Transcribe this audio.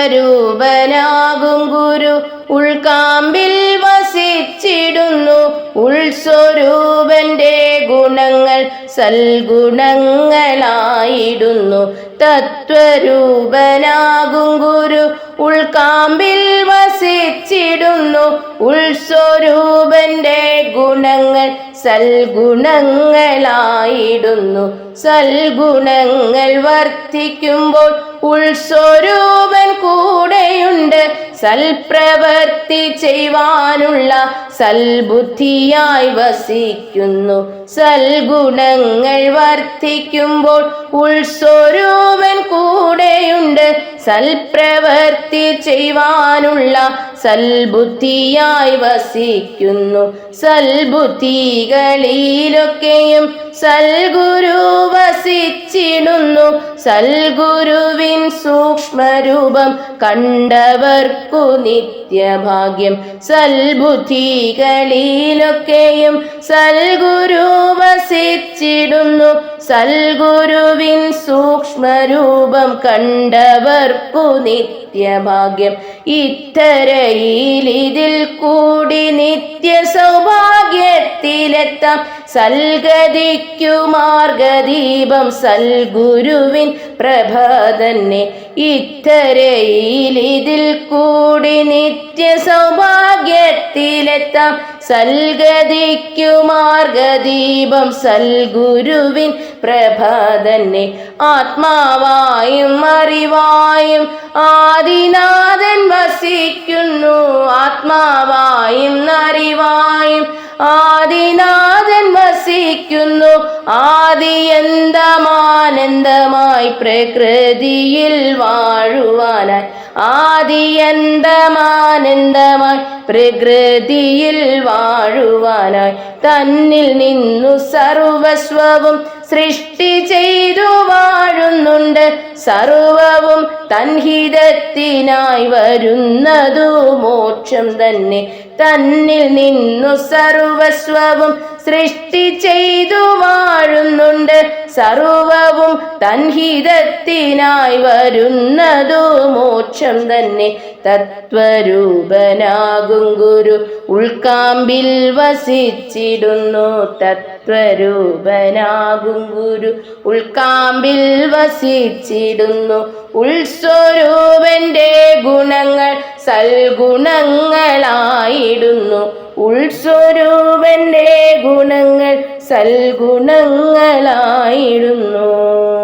സ്വരൂപനാകും ഗുരു. ഉൾക്കാമ്പിൽ വസിച്ചിടുന്നു. ഉൾസ്വരൂപന്റെ ഗുണങ്ങൾ സൽഗുണങ്ങളായിടുന്നു. തത്വരൂപനാകും ഗുരു. ഉൾക്കാമ്പിൽ വസിച്ചിടുന്നു. ഉൾസ്വരൂപന്റെ ഗുണങ്ങൾ സൽഗുണങ്ങളായിടുന്നു. സൽഗുണങ്ങൾ വർദ്ധിക്കുമ്പോൾ ഉൾസ്വരൂപൻ കൂടെയുണ്ട് സൽപ്രവർത്തി ചെയ്യുവാനുള്ള സൽബുദ്ധിയായി വസിക്കുന്നു. സൽഗുണങ്ങൾ വർദ്ധിക്കുമ്പോൾ ഉൾസ്വരൂപൻ കൂടെയുണ്ട്. സൽപ്രവർത്തി ചെയ്യുവാനുള്ള സൽബുദ്ധിയായി വസിക്കുന്നു. സൽബുദ്ധികളിലൊക്കെയും സൽഗുരു വസിച്ചിടുന്നു. സൽഗുരുവിൻ സൂക്ഷ്മരൂപം കണ്ടവർക്കു നിത്യഭാഗ്യം. സൽബുദ്ധികളിലൊക്കെയും സൽഗുരു വസിച്ചിടുന്നു. സൽഗുരുവിൻ സൂക്ഷ്മരൂപം കണ്ടവർക്കു നിത്യഭാഗ്യം. ഇത്തരയിൽ ഇതിൽ കൂടി നിത്യ സൗഭാഗ്യത്തിലെത്താം സൽഗതിക്കു മാർഗദീപം സൽഗുരുവിൻ പ്രഭ തന്നെ ഇത്തരയിൽ ഇതിൽ കൂടി നിത്യ സൗഭാഗ്യത്തിലെത്താം സൽഗതിക്കു മാർഗദീപം സൽഗുരുവിൻ പ്രഭ തന്നെ ആത്മാവായും അറിവായും ആദിനാഥൻ വസിക്കുന്നു. ആത്മാവായും അറിവായും ആദിനാഥൻ വസിക്കുന്നു ആദിയന്തമാനന്ദമായി പ്രകൃതിയിൽ വാഴുവാനായി. ആദിയന്തമാനന്ദമായി പ്രകൃതിയിൽ വാഴുവാനായി. തന്നിൽ നിന്നു സർവസ്വവും സൃഷ്ടി ചെയ്തു വാഴുന്നുണ്ട്. സർവവും തൻഹിതത്തിനായി വരുന്നതു മോക്ഷം തന്നെ. തന്നിൽ നിന്നു സർവസ്വവും സൃഷ്ടി ചെയ്തു വാഴുന്നുണ്ട്. സർവവും തൻഹിതത്തിനായി വരുന്നതു മോക്ഷം തന്നെ. തത്വരൂപനാകും ഗുരു. ഉൾക്കാമ്പിൽ വസിച്ചിടുന്നു തത്വരൂപനാകും ഗുരു. ഉൾക്കാമ്പിൽ വസിച്ചിടുന്നു ഉൾസ്വരൂപന്റെ ഗുണങ്ങൾ സൽഗുണങ്ങളായിടുന്നു. ഉൾസ്വരൂപന്റെ ഗുണങ്ങൾ സൽഗുണങ്ങളായിടുന്നു.